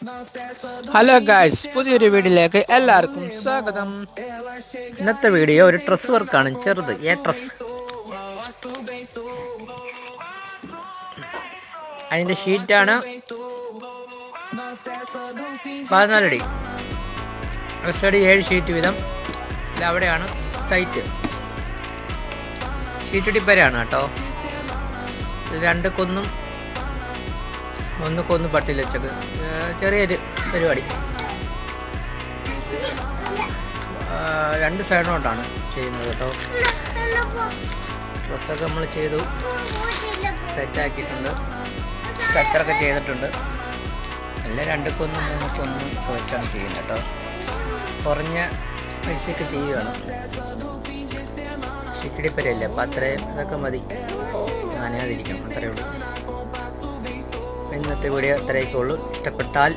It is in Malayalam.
ഹലോ ഗായ്സ് പുതിയൊരു വീഡിയോയിലേക്ക് എല്ലാവർക്കും സ്വാഗതം. ഇന്നത്തെ വീഡിയോ ഒരു ഡ്രസ് വർക്കാണ് ചെറുത്. ഏ ഡ്രസ് അതിന്റെ ഷീറ്റാണ് പതിനാലടി ഡ്രസ്സടി ഏഴ് ഷീറ്റ് വീതം. അല്ല അവിടെയാണ് സൈറ്റ് ഷീറ്റടി പേരാണ് കേട്ടോ. രണ്ട് കൊന്നും ഒന്ന് കൊന്ന് പട്ടിയിൽ വെച്ചത് ചെറിയൊരു പരിപാടി. രണ്ട് സൈഡ് കൊണ്ടാണ് ചെയ്യുന്നത് കേട്ടോ. ഡ്രസ്സൊക്കെ നമ്മൾ ചെയ്തു. സെറ്റാക്കിയിട്ടുണ്ട്. സ്ട്രക്ചറൊക്കെ ചെയ്തിട്ടുണ്ട്. എല്ലാം രണ്ട് മൂന്നുക്കൊന്നും മൂന്ന് കൊന്നും വെച്ചാണ് ചെയ്യുന്നത് കേട്ടോ. കുറഞ്ഞ പൈസയൊക്കെ ചെയ്യുകയാണ്. ഷിറ്റിടിപ്പരല്ലേ അപ്പം അത്രയും ഇതൊക്കെ മതി. നനയാതിരിക്കണം അത്രയേ ഉള്ളൂ. ഇന്നത്തെ വീഡിയോ ഇത്രയൊക്കെ ഉള്ളൂ ഇഷ്ടപ്പെട്ടാൽ